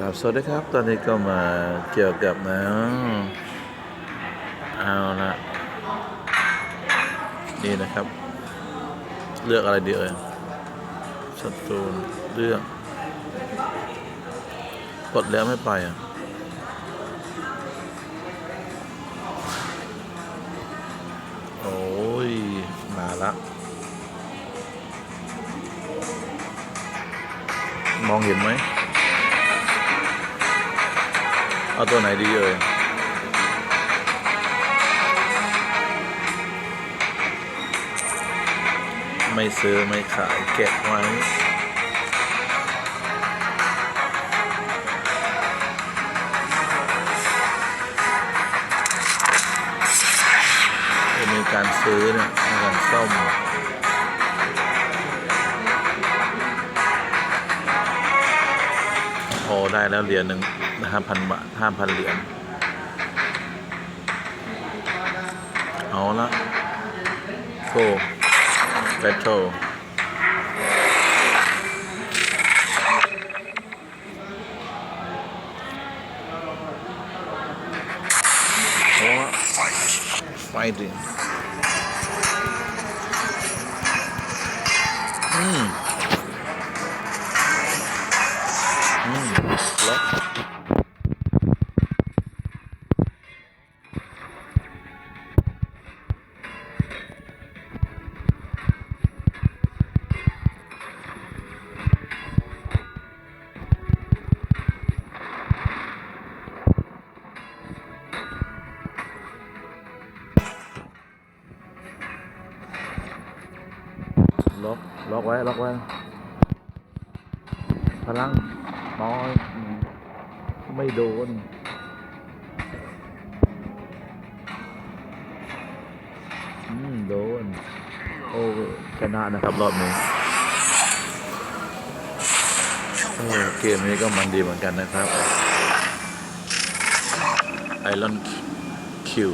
ครับสวัสดีครับ ตอนนี้ก็มาเกี่ยวกับนะเอาละนี่นะครับ เลือกอะไรดีเอ่ยสตูนเลือก กดแล้วไม่ไปอะโอ้ย มาละ มองเห็นไหม เอาตัวไหนดีเอ่ยไม่ซื้อ ไม่ขาย เก็บไว้จะมีการซื้อเนี่ยมีการซ่อมโอ้ได้แล้วเหรียญหนึ่ง ห้าพันบาทห้าพันเหรียญเอาละโฟแบทเทิลเอ ไว้ล็อกไว้ พลังน้อย ไม่โดนอืมโดน โอ้ชนะนะครับรอบนี้เกมนี้ก็มันดีเหมือนกันนะครับไอรอนคิว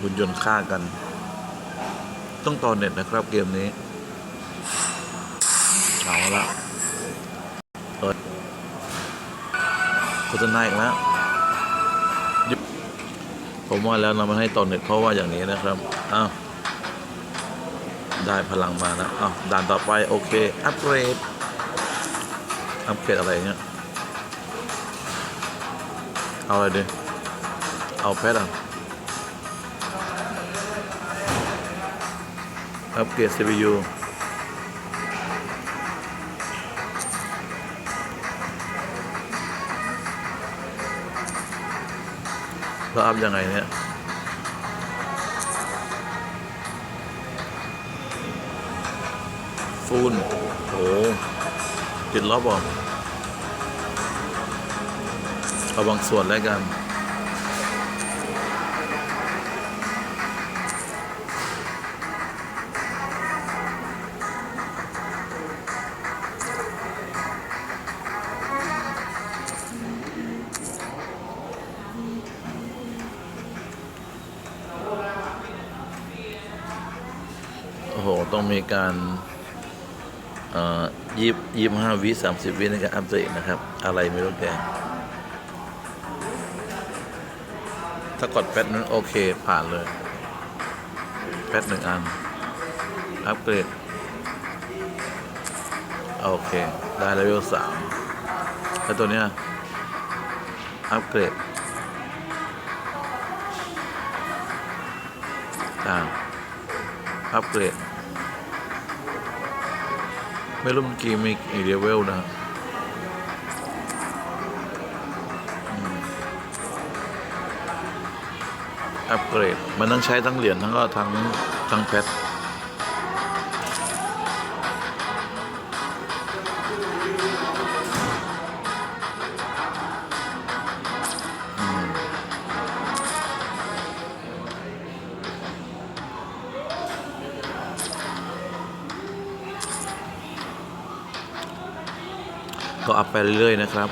หุ่นยนต์ฆ่ากัน ต้องต่อเน็ตนะครับเกมนี้ อาละเปิดโฆษณาอีกแล้วผมว่าแล้วเรามาให้ต่อเน็ตเพราะว่าอย่างนี้นะครับ อ้าว ได้พลังมานะ อ้าว ด่านต่อไป โอเค อัปเกรด อัปเกรดอะไรเงี้ย เอาอะไรดี เอาแพทอะอัปเกรด CPU แล้วอัพยังไงเนี่ยฟูนโอ้ติดลบอะเอาบางส่วนแล้วกัน การยี่ยี่ห้าวิสามสิบวิในการอัปเดตนะครับ อะไรไม่รู้แกถ้ากดแพทนั้นโอเคผ่านเลยแพทหนึ่งอัน อัปเกรด โอเค ได้เลเวลสามแล้วตัวเนี้ย อัปเกรดอ่าอัปเกรด ไม่รู้มันกี่มีอีกเลเวลนะอัปเกรด มันต้องใช้ทั้งเหรียญทั้งก็ทั้งทั้งเพช ก็อัพไปเรื่อยๆนะครับ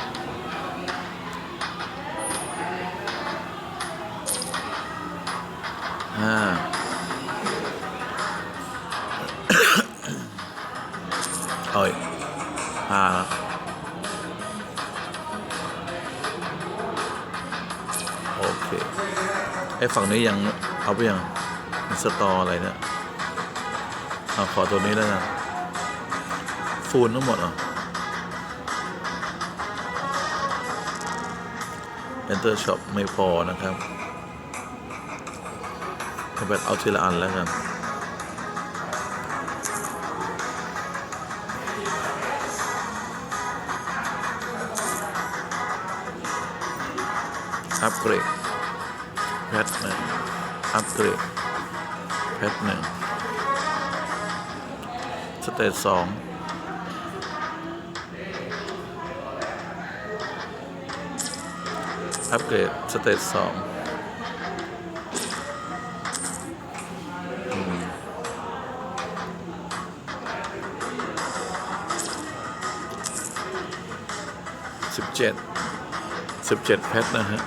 ห้าเอ้ยห้าโอเค ไอ้ฝั่งนี้ยังเอาไปยัง สตออะไรเนี่ยเอาขอตัวนี้แล้วกันฟูลทั้งหมดเห Enter Shop ไม่พอนะครับเอาแบบเอาทีละอันแล้วกันอัปเกรดแพทหนึ่งอัปเกรดแพทหนึ่งสเตจสอง อัปเกรดสเตจสองสิบเจ็ดสิบเจ็ดแพทนะฮะ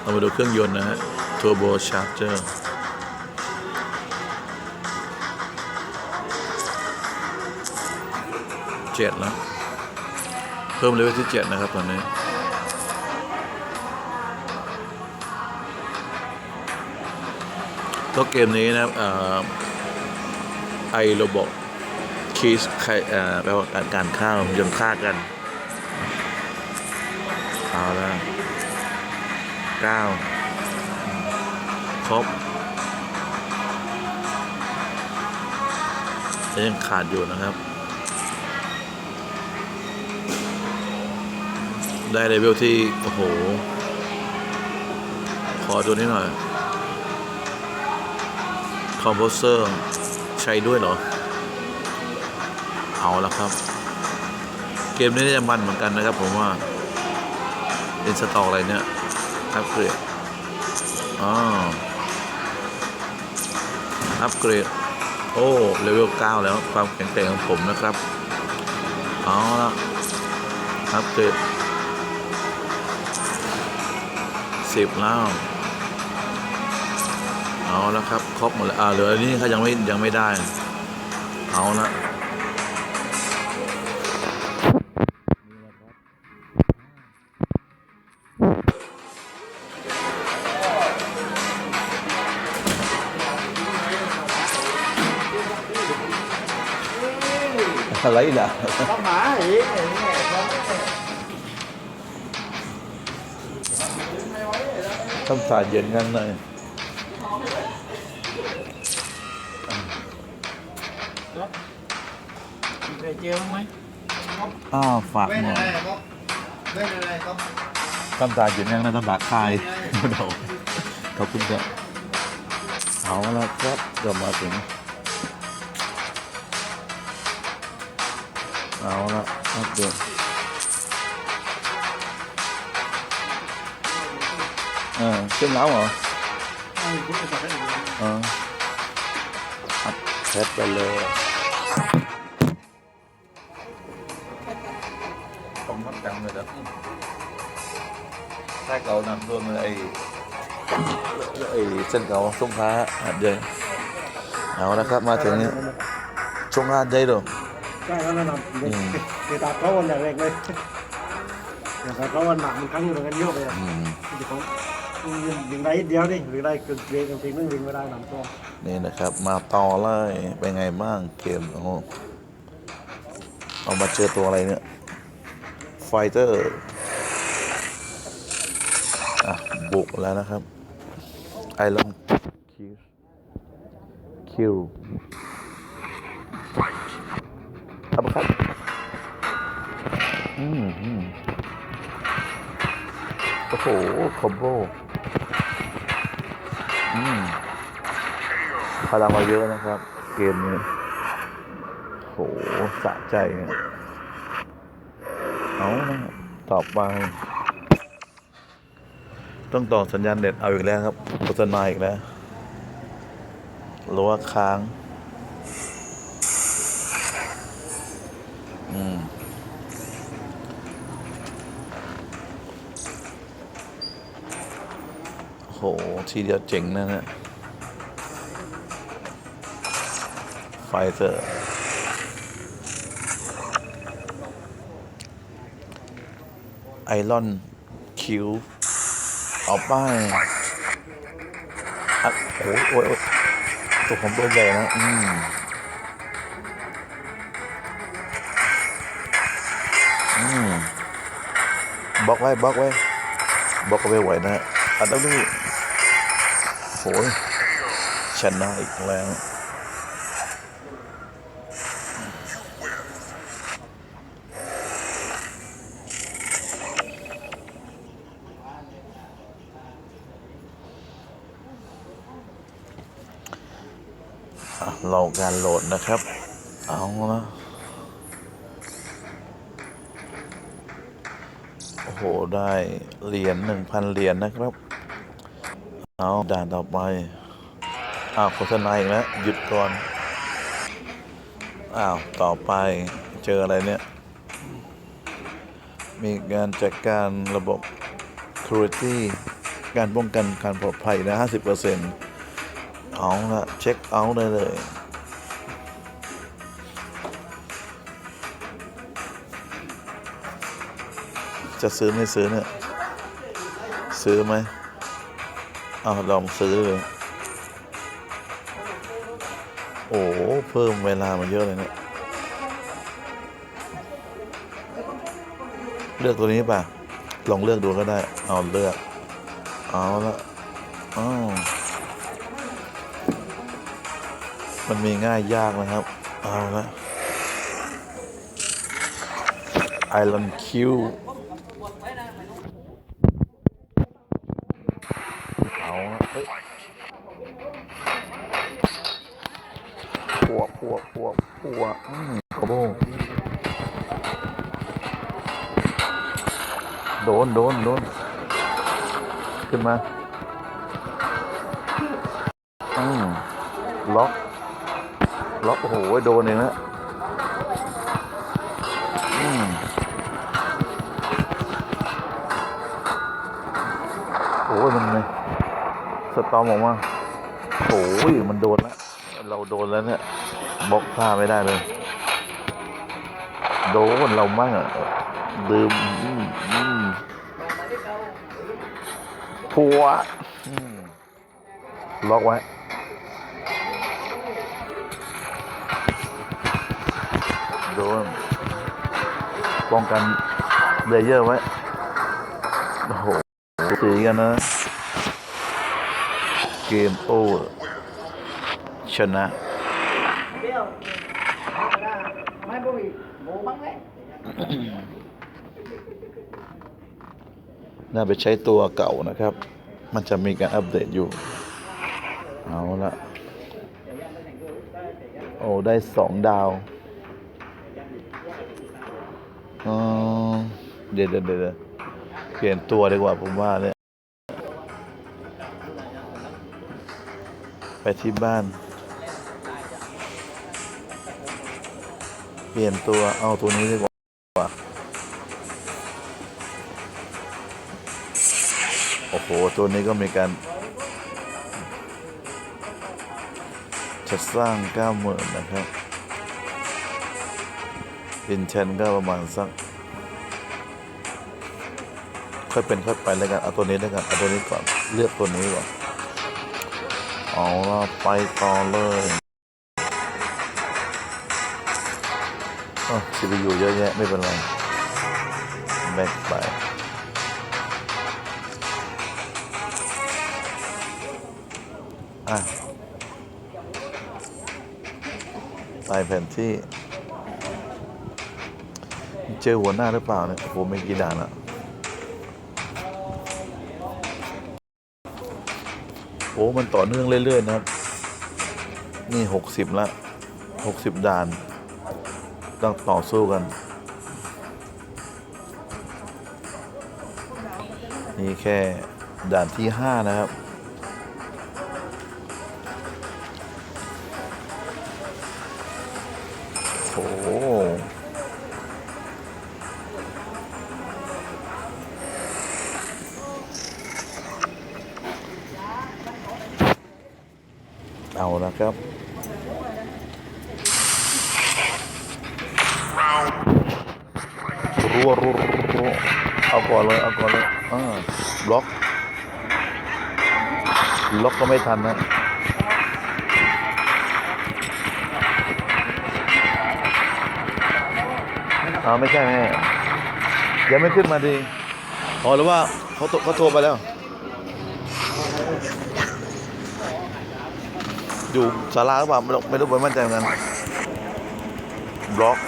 เรามาดูเครื่องยนต์นะฮะ Turbo Charger เจ็ดแล้ว เพิ่มเลเวลที่เจ็ดนะครับตอนนี้ก็เกมนี้นะไอโรบอทคีสใครเออแปลว่าการการฆ่ายนต์ฆ่ากันเอาละเก้าครบยังขาดอยู่นะครับ ได้เลเวลที่ โอ้โห ขอตัวนี้หน่อย คอมโพเซอร์ใช้ด้วยเหรอ เอาละครับ เกมนี้จะมันเหมือนกันนะครับผมว่าอินสตอลอะไรเนี่ยอัปเกรดอ๋ออัปเกรด โอ้ เลเวล 9 แล้วความแข็งแกร่งของผมนะครับ เอาละอัปเกรด สิบแล้ว เอาแล้วครับ ครบหมดแล้วอ่าเหลืออันนี้เขายังไม่ยังไม่ได้ เอาละอะไรล่ะ có mã thì có ต้ องสาดเย็นกันหน่อย về chưa không mấy อ้าวฝาก Bên หน่อย này này có Bên này này có ต้องสาดเย็นยังนะต้องดักคายเดี๋ยวขอบคุณครับเอาละครับก็มาถึงเอาละครับเดี๋ยว ออเชื่อมแล้วเหรอ Ai cũng phải cái này เอออัดแคปไปเลยผมมัดจังเลยนะถ้าเก่านำท่วมเลยไอ้ไอ้เส้นเก่าสงขลาหัดใหญ่เอาละครับมาถึงนี้ช่วงหาดใหญ่ด้วย cái đó nó nằm Ừ. người ta có con nhà rệt lên người ta có con nặng mình cắn được cái nhiều bây giờ อื ม thì có việc đây ít đéo đi việc đây cực việc thì nó việc đây làm to นี่นะครับ มาต่อเลยเป็นไงบ้างเกมโอ้โหเอามาเจอตัวอะไรเนี่ยไฟเตอร์อะบุกแล้วนะครับไอรอนคิวคิวอัปคัตอืมโอ้โหคอมโบ พลังมาเยอะนะครับ เกมนี้โหสะใจเนี่ยเอาะต่อไปต้องต่อสัญญาณเน็ตเอาอีกแล้วครับโฆษณาอีกแล้วรัวค้าง อืม โห ทีเดียวเจ๋งนะเนี่ยไฟเซอร์ไอรอนคิวเอาไปอะโอ้ยโอ้ยโอ้ยตัวผมตัวใหญ่นะ อืมอืมบล็อกไว้บล็อกไว้บล็อกไว้ไหวนะฮะอันนี้ โอ้ยชนะอีกแล้วอะรอการโหลดนะครับ เอาละโอ้โห ได้เหรียญหนึ่งพันเหรียญนะครับ เอาด่านต่อไปอ้าวโฆษณาอีกแล้วหยุดก่อนอ้าวต่อไปเจออะไรเนี่ย มีการจัดการระบบ security การป้องกันการปลอดภัยนะ 50%เอาละเช็คเอาท์ได้เลยจะซื้อไม่ซื้อเนี่ย ซื้อไหม เอาลองซื้อเลยโอ้เพิ่มเวลามาเยอะเลยเนี่ย เลือกตัวนี้ป่ะ ลองเลือกดูก็ได้ เอาเลือก เอาละอ้าวมันมีง่ายยากนะครับ เอาละไอรอนคิว ล็อกล็อกโอ้โหโดนเองนะอืมโอ้ยมันไงสตอมออกมาโอ้ยมันโดนแล้วเราโดนแล้วเนี่ยบล็อกผ้าไม่ได้เลย โดนเรามั่งอะดื่มพัวล็อกไว้ ป้องกันเลเยอร์ไว้ โอ้โหสีกันนะ เกมโอเวอร์ชนะน่าไปใช้ตัวเก่านะครับ มันจะมีการอัปเดตอยู่ เอาละ โอ้ ได้สองดาว อ๋อเดี๋ยวเดี๋ยวเดี๋ยวเปลี่ยนตัวดีกว่าผมว่าเนี่ย ไปที่บ้าน เปลี่ยนตัวเอาตัวนี้ดีกว่า โอ้โห ตัวนี้ก็มีการจะสร้างเก้าหมื่นนะครับ อินเชนก็ประมาณสักค่อยเป็นค่อยไปแล้วกันเอาตัวนี้แล้วกันเอาตัวนี้ก่อนเลือกตัวนี้ก่อนเอาละไปต่อเลยอ๋อ CPU เยอะแยะไม่เป็นไรแบกไปอะใส่แผนที่ เจอหัวหน้าหรือเปล่าเนี่ยผมไม่กี่ด่านอะโอ้มันต่อเนื่องเรื่อย ๆ นะครับ นี่หกสิบละหกสิบด่านต้องต่อสู้กัน นี่แค่ด่านที่ห้านะครับ เอานะครับ รัวรัวรัวเอาก่อนเลยเอาก่อนเลยอ่าบล็อก ล็อกก็ไม่ทันนะอ๋อไม่ใช่แม่ยังไม่ขึ้นมาดีอ๋อหรือว่าเขาเขาโทรไปแล้ว อยู่ศาลาหรือเปล่าไม่รู้ไม่รู้ไม่มั่นใจเหมือนกันบล็อก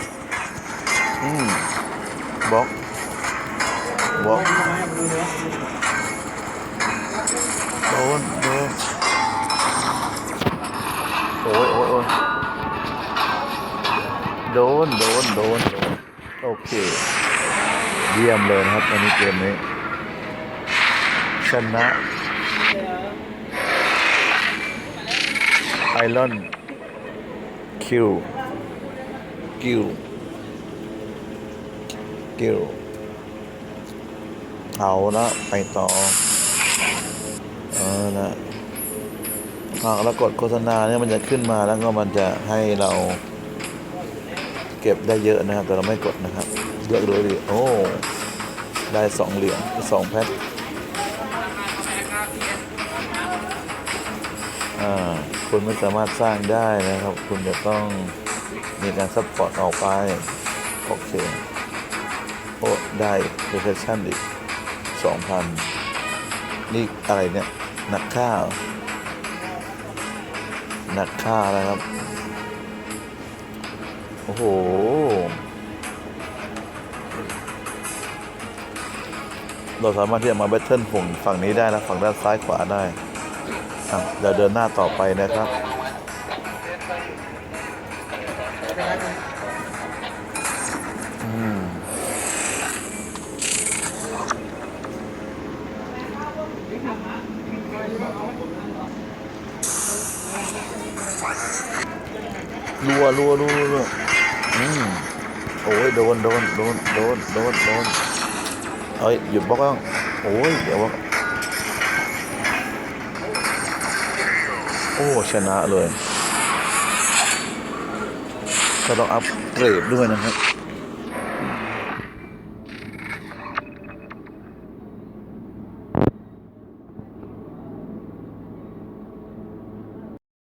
อืมบล็อกบล็อกโดนโดนโอ้ยโอ้ยโอ้ยโดนโดนโดนโดนโอเคเยี่ยมเลยนะครับวันนี้เกมนี้ชนะ ไอรอนคิวกิวกิวเอาละไปต่อ เออนะหากเรากดโฆษณาเนี่ยมันจะขึ้นมาแล้วก็มันจะให้เราเก็บได้เยอะนะครับ แต่เราไม่กดนะครับเลือกดูดิโอ้ได้สองเหรียญสองแพ็คอ่า คุณไม่สามารถสร้างได้นะครับ คุณจะต้องมีการซัพพอร์ตออกไป โอเค โอ้ได้เพอร์ชั่นอีกสองพันนี่อะไรเนี่ย หนักข้าวหนักค่านะครับ โอ้โหเราสามารถที่จะมาแบทเทิลฝั่งฝั่งนี้ได้นะ ฝั่งด้านซ้ายขวาได้ เดี๋ยวเดินหน้าต่อไปนะครับ รัวรัวรัวรัวอืมโอ้ยโดนโดนโดนโดนโดนโดนเอ้ยหยุดบล็อกแล้วโอ้ยเดี๋ยวบล็อกโอ้ชนะเลย ก็ต้องอัพเกรดด้วยนะครับ